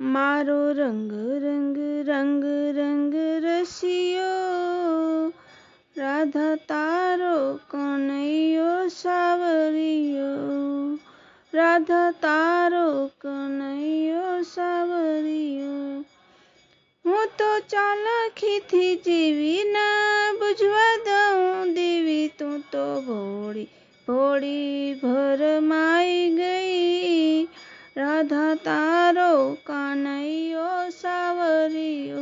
મારો રંગ રંગ રંગ રંગ રસિયો. રાધા તારો કનૈયો સાવરિયો. રાધા તારો કનૈયો સાવરિયો. હું તો ચાલાખીથી જીવી ના બુજવા દઉં દેવી, તું તો ભોળી ભોળી ભરમાઈ ગઈ. રાધા તારો કાનૈયો સાવરિયો,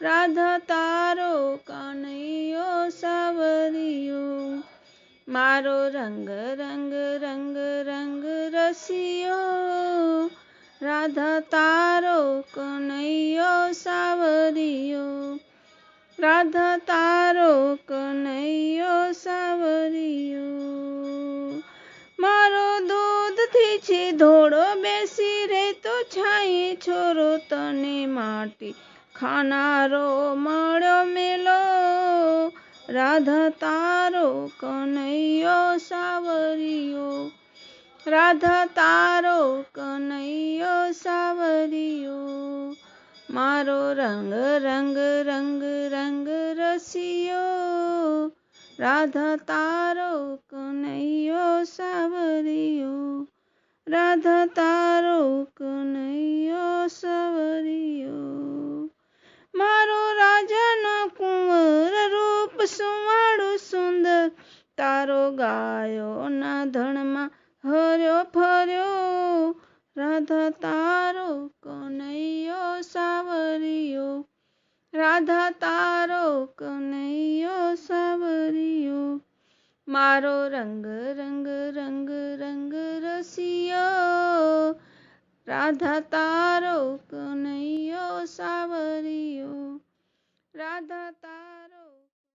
રાધા તારો કાનૈયો સાવરિયો. મારો રંગ રંગ રંગ રંગ રસિયો, રાધા તારો કનૈયો સાવરિયો. રાધા તારો કનૈયો સાવરિયો. તને માટી ખાનારો મળ્યો મેલો. રાધા તારો કનૈયો સાવરિયો. રાધા તારો કનૈયો સાવરિયો. મારો રંગ રંગ રંગ રંગ રસિયો. રાધા તારો કનૈયો સાવરિયો. રાધા તારો કનૈયો તારો ગાયો ના ધણમાં હર્યો ફર્યો. રાધા તારો કનૈયો સાવરિયો. રાધા તારો કનૈયો સાવરિયો. મારો રંગ રંગ રંગ રંગ રસિયો. રાધા તારો કનૈયો સાવરિયો. રાધા તારો